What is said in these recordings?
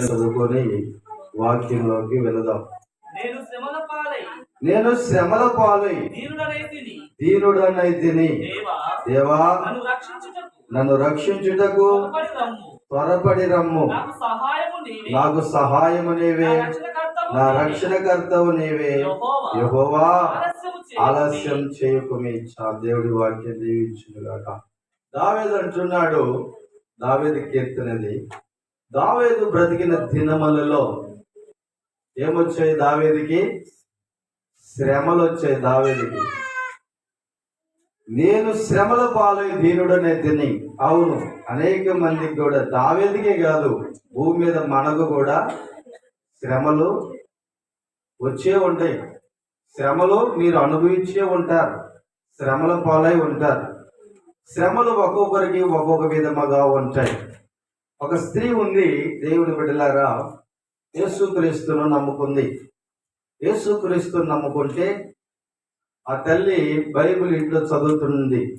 చదువుకొని వాక్యంలోకి వెళదాం. నేను శ్రమల పాలై నేను శ్రమల పాలై దీనుడనైతిని. దేవా నన్ను రక్షించుటకు త్వరపడి రమ్ము. నాకు సహాయము నీవే. నా రక్షణకర్తవు నీవే. యెహోవా. ఆలస్యం చేయకుమి. చా దేవుడి వాక్యం దీవించుగాక దావేది అంటున్నాడు దావేది కీర్తనది. దావేదు బ్రతికిన దినములలో ఏమొచ్చాయి దావేదికి? శ్రమలు వచ్చాయి దావేదికి. నేను శ్రమల పాలై దీనుడనే తిని అవును అనేక మందికి కూడా దావేదికే కాదు భూమి మీద మనకు కూడా శ్రమలు వచ్చే ఉంటాయి. శ్రమలు మీరు అనుభవించే ఉంటారు శ్రమల పాలై ఉంటారు. శ్రమలు ఒక్కొక్కరికి ఒక్కొక్క విధముగా ఉంటాయి. ఒక స్త్రీ ఉంది దేవుని బిడ్డలారా యేసుక్రీస్తును నమ్ముకుంది. యేసుక్రీస్తును నమ్ముకుంటే ఆ తల్లి బైబిల్ ఇంట్లో చదువుతుంది.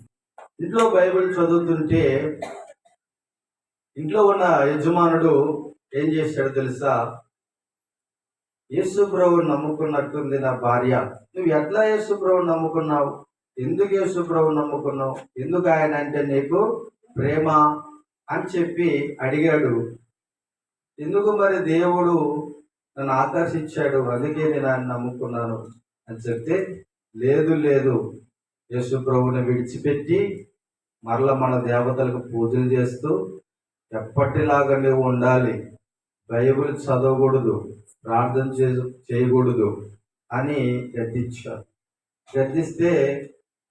ఇంట్లో బైబిల్ చదువుతుంటే ఇంట్లో ఉన్న యజమానుడు ఏం చేశాడు తెలుసా? యేసు ప్రభువుని నమ్ముకున్నట్టుంది నా భార్య. నువ్వు ఎట్లా యేసు నమ్ముకున్నావు? ఎందుకు యేసు నమ్ముకున్నావు? ఎందుకు ఆయన అంటే నీకు ప్రేమ అని చెప్పి అడిగాడు. ఎందుకు మరి దేవుడు నన్ను ఆకర్షించాడు? అందుకే నేను ఆయన నమ్ముకున్నాను. అని చెప్తే లేదు లేదు. యేసు ప్రభుని విడిచిపెట్టి మరల మన దేవతలకు పూజలు చేస్తూ ఎప్పటిలాగా నువ్వు ఉండాలి. బైబిల్ చదవకూడదు. ప్రార్థన చే చేయకూడదు. అని గద్దించారు గద్దిస్తే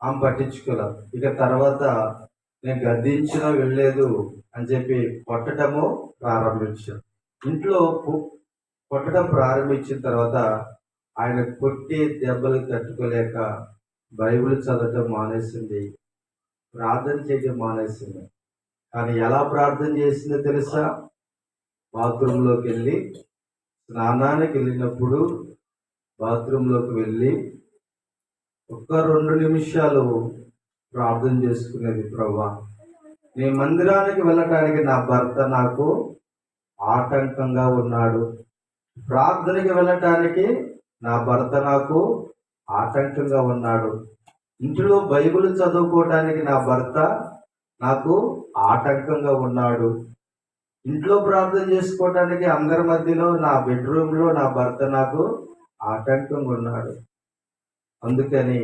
ఆమె పట్టించుకోలేదు. ఇక తర్వాత నేను గద్దించినా వెళ్ళలేదు అని చెప్పి కొట్టడము ప్రారంభించాం ఇంట్లో కొట్టడం ప్రారంభించిన తర్వాత ఆయన కొట్టి దెబ్బలు తట్టుకోలేక బైబిల్ చదవటం మానేసింది ప్రార్థన చేయడం మానేసింది. కానీ ఎలా ప్రార్థన చేసిందో తెలుసా? బాత్రూంలోకి వెళ్ళి స్నానానికి వెళ్ళినప్పుడు బాత్రూంలోకి వెళ్ళి ఒక్క రెండు నిమిషాలు ప్రార్థన చేసుకునేది ప్రభా. నీ మందిరానికి వెళ్ళటానికి నా భర్త నాకు ఆటంకంగా ఉన్నాడు. ప్రార్థనకి వెళ్ళటానికి నా భర్త నాకు ఆటంకంగా ఉన్నాడు. ఇంట్లో బైబిల్ చదువుకోవటానికి నా భర్త నాకు ఆటంకంగా ఉన్నాడు. ఇంట్లో ప్రార్థన చేసుకోవటానికి అందరి మధ్యలో నా బెడ్రూమ్లో నా భర్త నాకు ఆటంకంగా ఉన్నాడు. అందుకని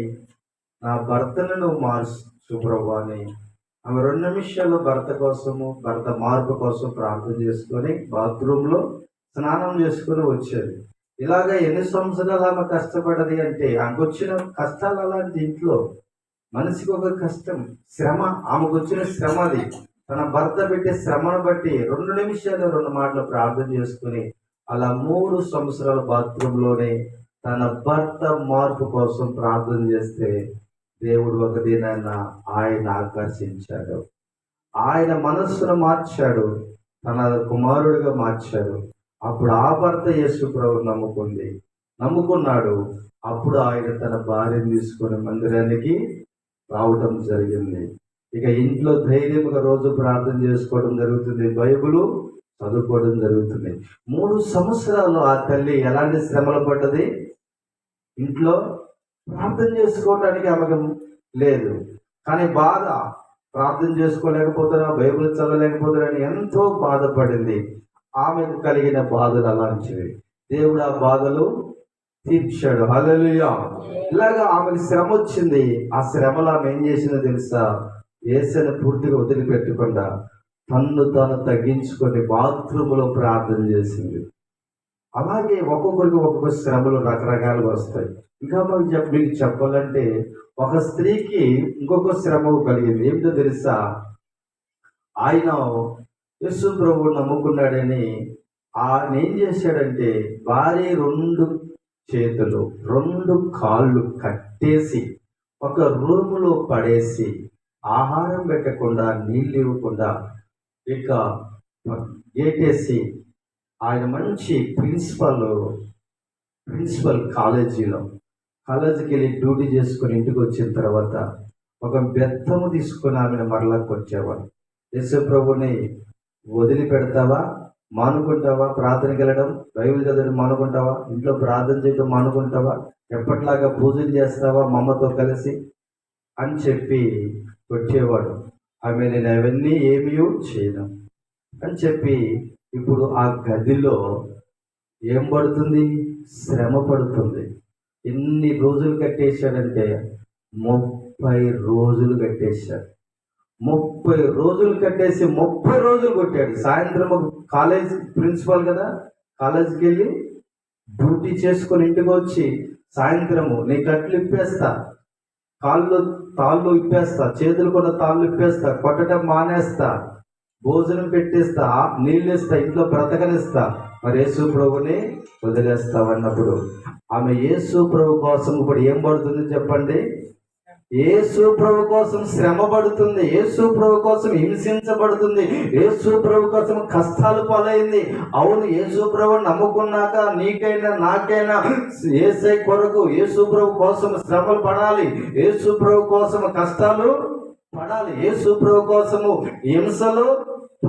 నా భర్తను నువ్వు మార్చు ప్రభు అని ఆమె రెండు నిమిషాలు భర్త కోసము భర్త మార్పు కోసం ప్రార్థన చేసుకొని బాత్రూంలో స్నానం చేసుకొని వచ్చేది. ఇలాగ ఎన్ని సంవత్సరాలు ఆమె కష్టపడది అంటే ఆమెకు వచ్చిన కష్టాలు అలాంటి ఇంట్లో మనిషికి ఒక కష్టం శ్రమ ఆమెకు వచ్చిన శ్రమ అది. తన భర్త పెట్టే శ్రమను బట్టి రెండు నిమిషాలు రెండు మాటలు ప్రార్థన చేసుకుని అలా మూడు సంవత్సరాల బాత్రూంలోనే తన భర్త మార్పు కోసం ప్రార్థన చేస్తే దేవుడు ఒక దినాన ఆయన ఆకర్షించాడు. ఆయన మనస్సును మార్చాడు. తన కుమారుడిగా మార్చాడు. అప్పుడు ఆ భర్త యేసు ప్రభు నమ్ముకుంది. నమ్ముకున్నాడు. అప్పుడు ఆయన తన భార్యను తీసుకుని మందిరానికి రావటం జరిగింది. ఇక ఇంట్లో ధైర్యంగా రోజు ప్రార్థన చేసుకోవడం జరుగుతుంది. బైబులు చదువుకోవడం జరుగుతుంది. మూడు సంవత్సరాలు ఆ తల్లి ఎలాంటి శ్రమలు పడ్డది? ఇంట్లో ప్రార్థన చేసుకోవటానికి ఆమెకు లేదు. కానీ బాధ ప్రార్థన చేసుకోలేకపోతున్నా బైబిల్ చదవలేకపోతున్నా ఎంతో బాధపడింది. ఆమెకు కలిగిన బాధలు అలాంటివి. దేవుడు ఆ బాధలు తీర్చాడు. హల్లెలూయా. ఇలాగా ఆమెకు శ్రమ వచ్చింది. ఆ శ్రమలు ఆమె ఏం చేసిందో తెలుసా? ఏసని పూర్తిగా వదిలిపెట్టకుండా తన్ను తాను తగ్గించుకొని బాత్రూంలో ప్రార్థన చేసింది. అలాగే ఒక్కొక్కరికి ఒక్కొక్క శ్రమలు రకరకాలు వస్తాయి. ఇంకా మాకు చెప్ మీకు చెప్పాలంటే ఒక స్త్రీకి ఇంకొక శ్రమ కలిగింది. ఏమిటో తెలుసా? ఆయన యశు ప్రభువు నమ్ముకున్నాడని ఆయన ఏం చేశాడంటే భార్య రెండు చేతులు రెండు కాళ్ళు కట్టేసి ఒక రూములో పడేసి ఆహారం పెట్టకుండా నీళ్ళు ఇవ్వకుండా ఇక గేటేసి ఆయన మంచి ప్రిన్సిపల్ ప్రిన్సిపల్ కాలేజీలో కాలేజీకి వెళ్ళి డ్యూటీ చేసుకొని ఇంటికి వచ్చిన తర్వాత ఒక బెత్తము తీసుకొని ఆమెను మరలా కొట్టేవాడు. యేసు ప్రభుని వదిలిపెడతావా? మానుకుంటావా? ప్రార్థనకి వెళ్ళడం? బైబిల్ చదవడం మానుకుంటావా? ఇంట్లో ప్రార్థన చేయడం మానుకుంటావా? ఎప్పటిలాగా పూజలు చేస్తావా? మా అమ్మతో కలిసి అని చెప్పి వచ్చేవాడు ఆమె నేను అవన్నీ ఏమీ చేయను అని చెప్పి ఇప్పుడు ఆ గదిలో ఏం పడుతుంది? శ్రమ పడుతుంది. ఎన్ని రోజులు కట్టేశాడంటే ముప్పై రోజులు కట్టేశాడు. ముప్పై రోజులు కట్టేసి ముప్పై రోజులు కొట్టాడు. సాయంత్రం కాలేజ్ ప్రిన్సిపల్ కదా కాలేజీకి వెళ్ళి డ్యూటీ చేసుకొని ఇంటికి వచ్చి సాయంత్రము నీ కట్లు ఇప్పేస్తా. కాళ్ళు తాళ్ళు ఇప్పేస్తా చేతులు కూడా తాళ్ళు ఇప్పేస్తా కొట్టడం మానేస్తా. భోజనం పెట్టేస్తా నీళ్ళు ఇస్తా ఇంట్లో బ్రతకనిస్తా. మరి యేసు ప్రభుని వదిలేస్తావన్నప్పుడు ఆమె యేసు ప్రభు కోసం ఇప్పుడు ఏం పడుతుంది చెప్పండి? యేసు ప్రభు కోసం శ్రమ పడుతుంది యేసు ప్రభు కోసం హింసించబడుతుంది యేసు ప్రభు కోసం కష్టాలు పాలైంది. అవును యేసు ప్రభు నమ్ముకున్నాక నీకైనా నాకైనా ఏసై కొరకు యేసు ప్రభు కోసం శ్రమలు పడాలి యేసు ప్రభు కోసం కష్టాలు పడాలి యేసు ప్రభు కోసము హింసలు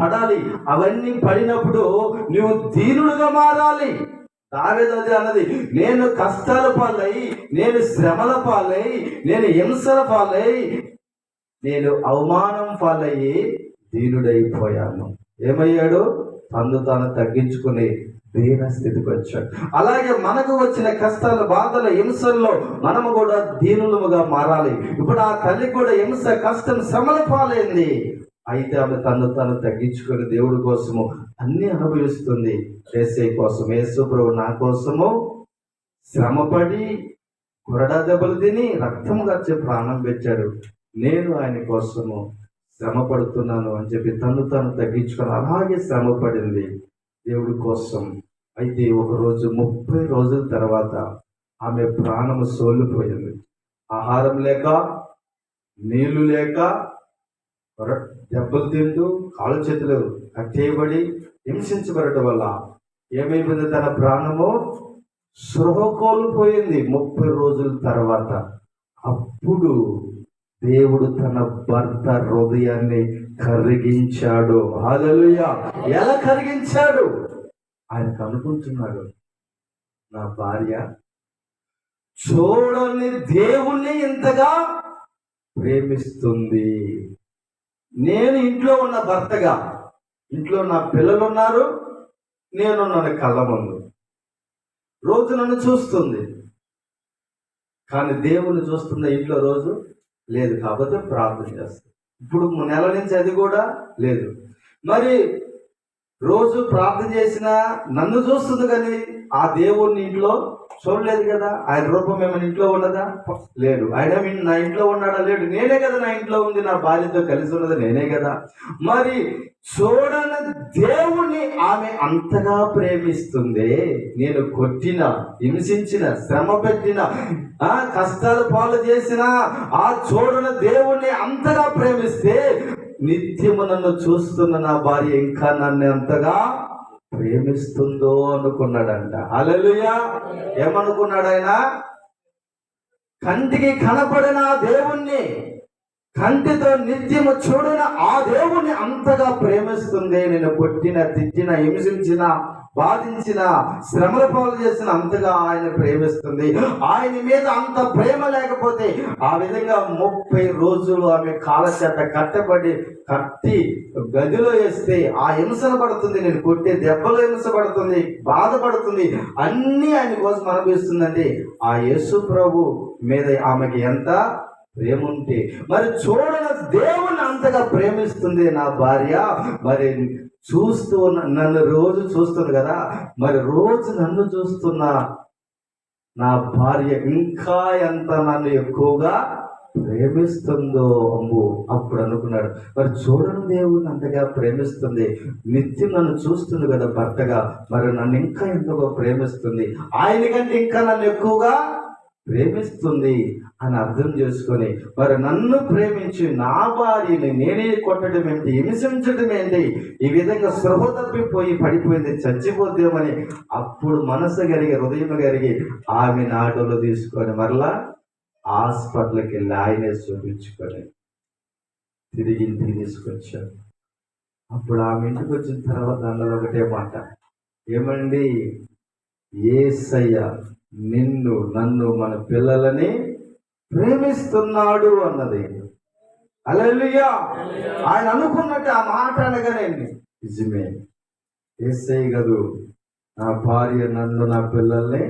పడాలి. అవన్నీ పడినప్పుడు నువ్వు దీనుడుగా మారాలి. దావేదది అన్నది నేను కష్టాల పాలై నేను శ్రమల పాలై నేను హింసల పాలై నేను అవమానం పాలయ్యి దీనుడైపోయాను. ఏమయ్యాడు? తను తాను తగ్గించుకుని దీన స్థితికి వచ్చాడు. అలాగే మనకు వచ్చిన కష్టాల బాధల హింసల్లో మనము కూడా దీనులముగా మారాలి. ఇప్పుడు ఆ తల్లి కూడా హింస కష్టం శ్రమల పాలైంది. అయితే ఆమె తను తను తగ్గించుకొని దేవుడి కోసము అన్ని అనుభవిస్తుంది. ఏసై కోసం యేసు ప్రభు నా కోసము శ్రమపడి కొరడా దెబ్బలు తిని రక్తం గచ్చే ప్రాణం పెట్టాడు. నేను ఆయన కోసము శ్రమ పడుతున్నాను అని చెప్పి తను తను తగ్గించుకొని అలాగే శ్రమ పడింది దేవుడి కోసం. అయితే ఒకరోజు ముప్పై రోజుల తర్వాత ఆమె ప్రాణము సోలిపోయింది. ఆహారం లేక నీళ్ళు లేక దెబ్బలు తింటూ కాళ్ళు చేతులు కట్టేయబడి హింసించబడటం వల్ల ఏమైపోయింది? తన ప్రాణము సృహ కోల్పోయింది ముప్పై రోజుల తర్వాత. అప్పుడు దేవుడు తన భర్త హృదయాన్ని కరిగించాడు. హల్లెలూయా! ఎలా కరిగించాడు? ఆయన అనుకుంటున్నాడు నా భార్య చూడని దేవుణ్ణి ఇంతగా ప్రేమిస్తుంది. నేను ఇంట్లో ఉన్న భర్తగా ఇంట్లో నా పిల్లలు ఉన్నారు నేనున్నాను కళ్ళ ముందు. రోజు నన్ను చూస్తుంది. కానీ దేవుని చూస్తున్న ఇంట్లో రోజు లేదు కాబట్టి ప్రార్థన చేస్తుంది. ఇప్పుడు నెల నుంచి అది కూడా లేదు. మరి రోజు ప్రార్థన చేసినా నన్ను చూస్తుంది కానీ ఆ దేవుణ్ణి ఇంట్లో చూడలేదు కదా? ఆయన రూపం ఏమైనా ఇంట్లో ఉన్నదా? లేడు. ఆయన మీ- నా ఇంట్లో ఉన్నాడా? లేడు. నేనే కదా నా ఇంట్లో ఉంది. నా భార్యతో కలిసి ఉన్నది నేనే కదా. మరి చూడని దేవుణ్ణి ఆమె అంతగా ప్రేమిస్తుంది. నేను కొట్టిన హింసించిన శ్రమ పెట్టిన ఆ కష్టాలు పాలు చేసిన ఆ చూడని దేవుణ్ణి అంతగా ప్రేమిస్తే నిత్యము నన్ను చూస్తున్న నా భార్య ఇంకా నన్ను ఎంతగా ప్రేమిస్తుందో అనుకున్నాడంట. అలలుయా ఏమనుకున్నాడు ఆయన? కంటికి కనపడిన ఆ దేవుణ్ణి కంటితో నిత్యము చూడిన ఆ దేవుణ్ణి అంతగా ప్రేమిస్తుంది. నేను కొట్టిన తిట్టిన హింసించిన బాధించిన శ్రమల పాలు చేసిన అంతగా ఆయన ప్రేమిస్తుంది. ఆయన మీద అంత ప్రేమ లేకపోతే ఆ విధంగా ముప్పై రోజులు ఆమె కాళ్ళ చేత కట్టబడి కట్టి గదిలో వేస్తే ఆ హింసన పడుతుంది నేను కొట్టే దెబ్బలు హింస పడుతుంది బాధపడుతుంది అన్నీ ఆయన కోసం అనుభవిస్తుందంటే ఆ యేసు ప్రభు మీద ఆమెకి ఎంత ప్రేమ ఉంటే మరి చూడని దేవుని అంతగా ప్రేమిస్తుంది నా భార్య? మరి చూస్తూ ఉన్న- నన్ను రోజు చూస్తుంది కదా మరి రోజు నన్ను చూస్తున్న నా భార్య ఇంకా ఎంత నన్ను ఎక్కువగా ప్రేమిస్తుందో అమ్ము అప్పుడు అనుకున్నాడు. మరి చూడని దేవుని అంతగా ప్రేమిస్తుంది. నిత్యం నన్ను చూస్తుంది కదా భర్తగా. మరి నన్ను ఇంకా ఎంతగా ప్రేమిస్తుంది? ఆయన కంటే ఇంకా నన్ను ఎక్కువగా ప్రేమిస్తుంది అని అర్థం చేసుకొని మరి నన్ను ప్రేమించి నా భార్యని నేనే కొట్టడం ఏంటి? హింసించడం ఏంటి? ఈ విధంగా స్పృహ తప్పిపోయి పడిపోయింది చచ్చిపోద్దామని అప్పుడు మనసు కలిగి హృదయం కలిగి ఆమె ఆటోలో తీసుకొని మరలా హాస్పిటల్కి వెళ్ళి ఆయనే చూపించుకొని తిరిగి ఇంటికి తీసుకొచ్చాడు అప్పుడు ఆమె ఇంటికి వచ్చిన తర్వాత అన్నది ఒకటే మాట ఏమండి ఏసయ్య నిన్ను నన్ను మన పిల్లలని ప్రేమిస్తున్నాడు అన్నది. అలెలుయా ఆయన అనుకున్నట్టు ఆ మాట అనగానే నిజమే ఏసయ్య గదు నా భార్య నన్ను నా పిల్లల్ని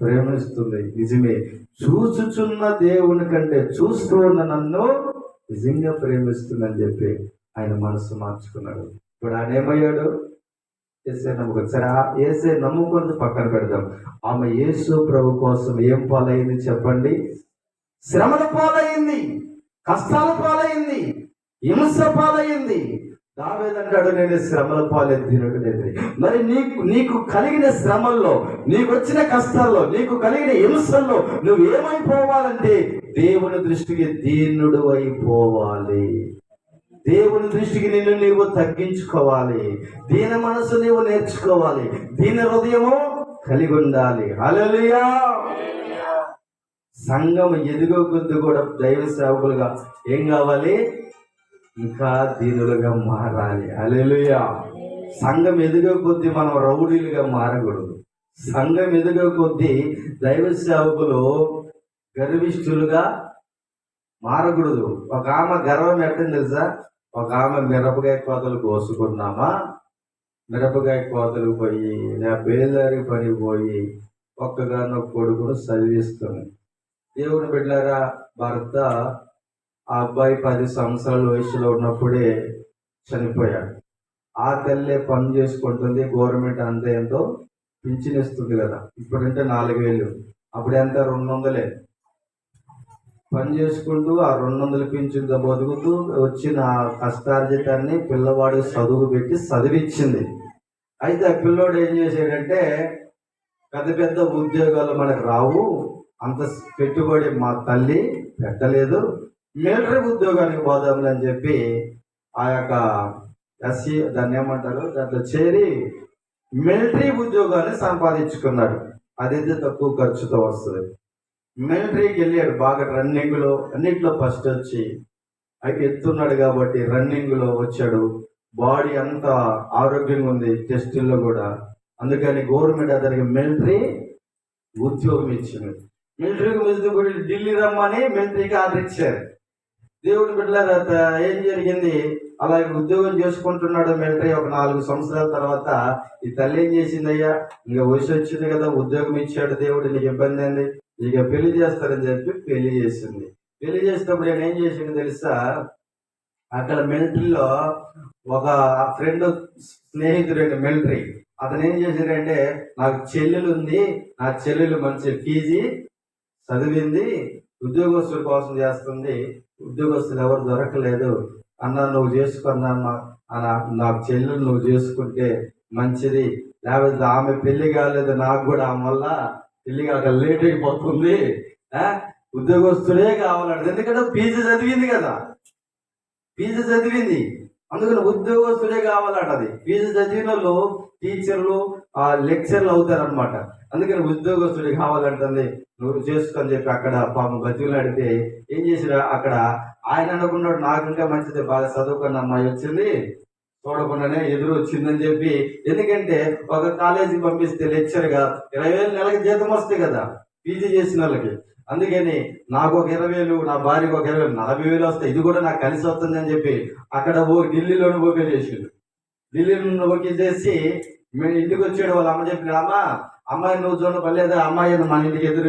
ప్రేమిస్తుంది. నిజమే. చూచుచున్న దేవుని కంటే చూస్తూ ఉన్న నన్ను నిజంగా ప్రేమిస్తుందని చెప్పి ఆయన మనసు మార్చుకున్నాడు. ఇప్పుడు ఆయన ఏమయ్యాడు? ఏసే నమ్మకం సరే ఏసే నమ్ముకొని పక్కన పెడదాం. ఆమె యేసు ప్రభు కోసం ఏం పాలైంది చెప్పండి? శ్రమల పాలైంది కష్టాల పాలైంది హింస పాలైంది దావేదంటాడు నేను శ్రమల పాలే లేదు మరి నీకు నీకు కలిగిన శ్రమల్లో నీకు వచ్చిన కష్టాల్లో నీకు కలిగిన హింసల్లో నువ్వు ఏమైపోవాలంటే దేవుని దృష్టికి దీనుడు అయిపోవాలి. దేవుని దృష్టికి నిన్ను నీవు తగ్గించుకోవాలి. దీని మనసు నీవు నేర్చుకోవాలి. దీని హృదయము కలిగి ఉండాలి. హల్లెలూయా! సంఘం ఎదుగో కొద్ది కూడా దైవ సేవకులుగా ఏం కావాలి? ఇంకా దీనులుగా మారాలి. హల్లెలూయా. సంఘం ఎదుగే కొద్దీ మనం రౌడీలుగా మారకూడదు. సంఘం ఎదుగే కొద్దీ దైవ సేవకులు గర్విష్ఠులుగా మారకూడదు. ఒక ఆమె గర్వం ఎట్టని తెలుసా? ఒక ఆమె మిరపకాయ కోతలు కోసుకున్నామా? మిరపకాయ కోతలు పోయి లేదా బేదారి పని పోయి ఒక్కగానో కొడుకును చదివిస్తుంది. దేవుని బిడ్డారా భర్త ఆ అబ్బాయి పది సంవత్సరాల వయసులో ఉన్నప్పుడే చనిపోయాడు. ఆ తల్లే పని చేసుకుంటుంది గవర్నమెంట్ అంతే ఎంతో పింఛన్ ఇస్తుంది కదా. ఇప్పుడంటే నాలుగు వేలు అప్పుడు ఎంత రెండు వందలే. పని చేసుకుంటూ ఆ రెండు వందల పింఛన్తో బతుకుతూ వచ్చిన కష్టార్జితాన్ని పిల్లవాడికి చదువు పెట్టి చదివిచ్చింది. అయితే ఆ పిల్లోడు ఏం చేశాడంటే పెద్ద పెద్ద ఉద్యోగాలు మనకు రావు అంత పెట్టుబడి మా తల్లి పెట్టలేదు మిలిటరీ ఉద్యోగానికి పోదాంలే అని చెప్పి ఆ యొక్క ఎస్సీ దాన్ని ఏమంటారు? దాంట్లో చేరి మిలిటరీ ఉద్యోగాన్ని సంపాదించుకున్నాడు. అదైతే తక్కువ ఖర్చుతో వస్తుంది. మిలిటరీకి వెళ్ళాడు బాగా రన్నింగ్లో అన్నింటిలో ఫస్ట్ వచ్చి ఎత్తున్నాడు కాబట్టి రన్నింగ్లో వచ్చాడు. బాడీ అంతా ఆరోగ్యంగా ఉంది టెస్టుల్లో కూడా. అందుకని గవర్నమెంట్ అతనికి మిలిటరీ ఉద్యోగం ఇచ్చింది. మిలిటరీకి మిలిటరీ ఢిల్లీ రమ్మని మిలిటరీకి ఆర్డర్ ఇచ్చారు. దేవుడి బిడ్డలారా ఏం జరిగింది? అలాగే ఉద్యోగం చేసుకుంటున్నాడు మిలిటరీ ఒక నాలుగు సంవత్సరాల తర్వాత. ఈ తల్లి ఏం చేసిందయ్యా? ఇంకా వయసు వచ్చింది కదా ఉద్యోగం ఇచ్చాడు దేవుడు నీకు ఇబ్బంది అండి ఇక పెళ్ళి చేస్తారని చెప్పి పెళ్ళి చేసింది. పెళ్ళి చేసినప్పుడు నేను ఏం చేసింది తెలుసా? అక్కడ మిలిటరీలో ఒక ఫ్రెండ్ స్నేహితుడు మిలిటరీ అతను ఏం చేశాడంటే నాకు చెల్లెలు ఉంది నా చెల్లెలు మంచి పీజీ చదివింది ఉద్యోగస్తుల కోసం చేస్తుంది ఉద్యోగస్తులు ఎవరు దొరకలేదు. అన్న నువ్వు చేసుకున్నా నాకు చెల్లెలు నువ్వు చేసుకుంటే మంచిది. లేకపోతే ఆమె పెళ్ళి కాలేదు నాకు కూడా ఆమె వల్ల పెళ్ళి కాక లేట్ అయిపోతుంది. ఉద్యోగస్తులే ఉద్యోగస్తుడే కావాలంటే. ఎందుకంటే పీజీ చదివింది కదా. పీజీ చదివింది. అందుకని ఉద్యోగస్తుడే కావాలంటది పీజీ చదివిన వాళ్ళు టీచర్లు ఆ లెక్చర్లు అవుతారనమాట అందుకని ఉద్యోగస్తుడు కావాలంటుంది. నువ్వు చేసుకొని చెప్పి అక్కడ పాపం బతికులు అడిగితే ఏం చేసిరా? అక్కడ ఆయన అనుకున్నాడు నాకు ఇంకా మంచిది బాగా చదువుకున్న అమ్మాయి వచ్చింది. చూడకుండానే ఎదురు వచ్చిందని చెప్పి ఎందుకంటే ఒక కాలేజీకి పంపిస్తే లెక్చర్గా ఇరవై వేలు నెలకి జీతం వస్తాయి కదా పీజీ చేసిన వాళ్ళకి. అందుకని నాకు ఒక ఇరవై వేలు నా భార్యకు ఒక ఇరవై నలభై వేలు వస్తాయి. ఇది కూడా నాకు కలిసి వస్తుంది అని చెప్పి అక్కడ ఓ ఢిల్లీలోనే ఓకే చేసిండు. ఢిల్లీలో ఓకే చేసి మేము ఇంటికి వచ్చాడు వాళ్ళ అమ్మ చెప్పిన అమ్మ అమ్మాయి నువ్వు చూడ పర్లేదు అమ్మాయి మన ఇంటికి ఎదురు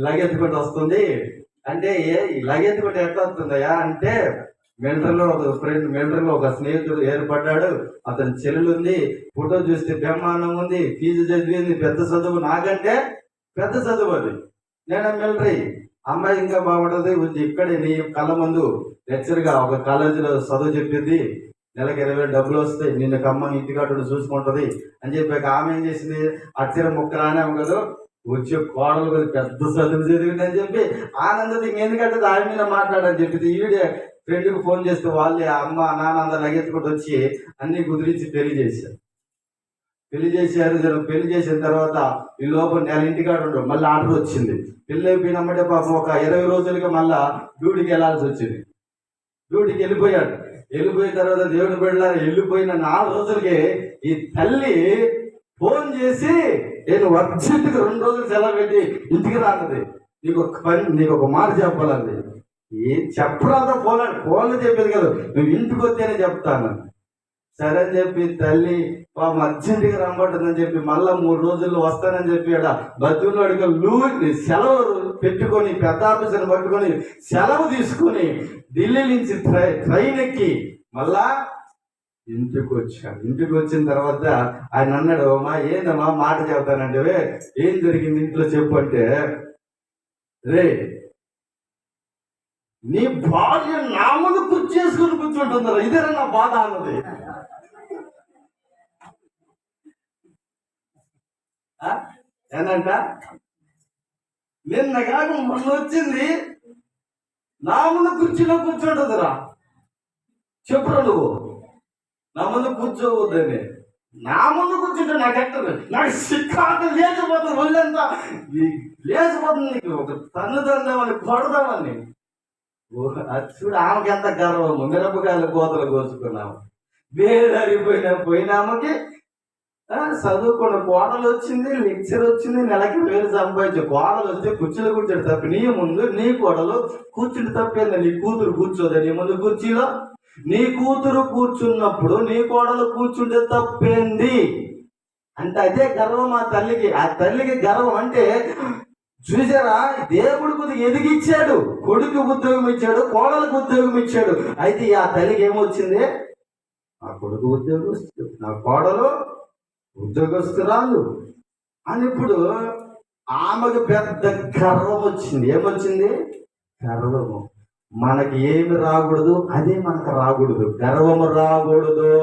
లగెత్తుకుంటూ వస్తుంది. అంటే ఏ లగెత్తుకుంటూ ఎట్లా వస్తుందయ్యా? అంటే మిలిటరీలో ఒక ఫ్రెండ్ మిలిటరీలో ఒక స్నేహితుడు ఏర్పడ్డాడు. అతని చెల్లెలు ఉంది ఫోటో చూస్తే బ్రహ్మాండం ఉంది ఫీజు చదివింది పెద్ద చదువు. నాకంటే పెద్ద చదువు అది. నేను మిలిటరీ. అమ్మాయి ఇంకా బాగుంటుంది ఇక్కడ ఇక్కడే నీ కళ్ళ ముందు. లెక్చర్గా ఒక కాలేజీలో చదువు చెప్పింది. నెలకి ఇరవై వేలు డబ్బులు వస్తాయి నిన్న కమ్మ ఇంటికాడు చూసుకుంటది అని చెప్పాక ఆమె ఏం చేసింది? అచ్చర ముక్క రానే కదా వచ్చే కోడలు కదా పెద్ద చదువు చదివింది అని చెప్పి ఆనందది ఇంకెందుకంటే ఆమె మీద మాట్లాడని చెప్పింది. ఈవిడే ఫ్రెండ్కి ఫోన్ చేస్తే వాళ్ళే అమ్మ నాన్న అందరు లగెత్తుకుంటూ వచ్చి అన్ని కుదిరించి పెళ్ళి చేశారు. పెళ్ళి చేశారు పెళ్ళి చేసిన తర్వాత ఈ లోపల నెల ఇంటికాడ ఉండవు మళ్ళీ ఆర్డర్ వచ్చింది. పెళ్ళి అయిపోయినమ్మటే పాపం ఒక ఇరవై రోజులకి మళ్ళా డ్యూటీకి వెళ్ళాల్సి వచ్చింది. డ్యూటీకి వెళ్ళిపోయాడు. వెళ్ళిపోయిన తర్వాత దేవుని బిడ్డ వెళ్ళిపోయిన నాలుగు రోజులకి ఈ తల్లి ఫోన్ చేసి నేను అర్జెంటుగా రెండు రోజులు సెలవు పెట్టి ఇంటికి రానది నీకు ఒక పని నీకు ఒక మాట చెప్పాలండి. ఏం చెప్పరాదా ఫోన్ ఫోన్లో చెప్పేది కదా. నువ్వు ఇంటికి వస్తేనే చెప్తాను. సరే అని చెప్పి తల్లి పాపం అర్జెంటుగా రమ్మంటుందని చెప్పి మళ్ళా మూడు రోజుల్లో వస్తానని చెప్పి ఆడ బతుకులో అడిగి లూ సెలవు పెట్టుకొని పెద్ద ఆఫీసర్ని పట్టుకొని సెలవు తీసుకొని ఢిల్లీ నుంచి ట్రై- ట్రైన్ ఎక్కి మళ్ళా ఇంటికి వచ్చాడు ఇంటికి వచ్చిన తర్వాత ఆయన అన్నాడు అమ్మా ఏందమ్మా మాట చెబుతానంటే ఏం జరిగింది ఇంట్లో చెప్పు అంటే రే నీ భార్య నా ముందు కుర్చేసుకుని కూర్చుంటుందా ఇదేనా నా బాధ అన్నది ఆ? ఏంటంట నిన్న కాక మొన్న వచ్చింది. నా ముందు కుర్చీలో కూర్చుంటుందిరా. చెప్పురా నువ్వు. నా ముందు కూర్చోవద్దని. నా ముందు కూర్చుంటే నాకు ఎట్టదు నాకు సిక్కాక లేచిపోతుంది ఒళ్ళంతా. లేచిపోతుంది నీకు. ఒక తన్నుదందామని కొడదామని. ఓ, అది చూడు ఆమెకి ఎంత గర్వము మిరపకాయల కోతలు కోసుకున్నాము వేడరిపోయిన పోయినామకి చదువుకున్న కోడలు వచ్చింది లెక్చర్ వచ్చింది నెలకి వేలు సంపాదించు. కోడలు వస్తే కుర్చీలో కూర్చోడు తప్పి. నీ ముందు నీ కోడలు కూర్చుని తప్పేంది నీ కూతురు కూర్చోదు? నీ ముందు కుర్చీలో? నీ కూతురు కూర్చున్నప్పుడు నీ కోడలు కూర్చుంటే తప్పేంది అంటే అదే గర్వం ఆ తల్లికి. ఆ తల్లికి గర్వం అంటే చూసారా? దేవుడు కొద్దిగా ఎదిగిచ్చాడు. కొడుకు ఉద్యోగం ఇచ్చాడు కోడలకు ఉద్యోగం ఇచ్చాడు. అయితే ఆ తల్లికి ఏమొచ్చింది? ఆ కొడుకు ఉద్యోగం నా కోడలు ఉద్యోగస్తురాలు. అని ఇప్పుడు ఆమెకు పెద్ద గర్వం వచ్చింది. ఏమొచ్చింది? గర్వము. మనకి ఏమి రాకూడదు అదే మనకు రాకూడదు. గర్వము రాకూడదు.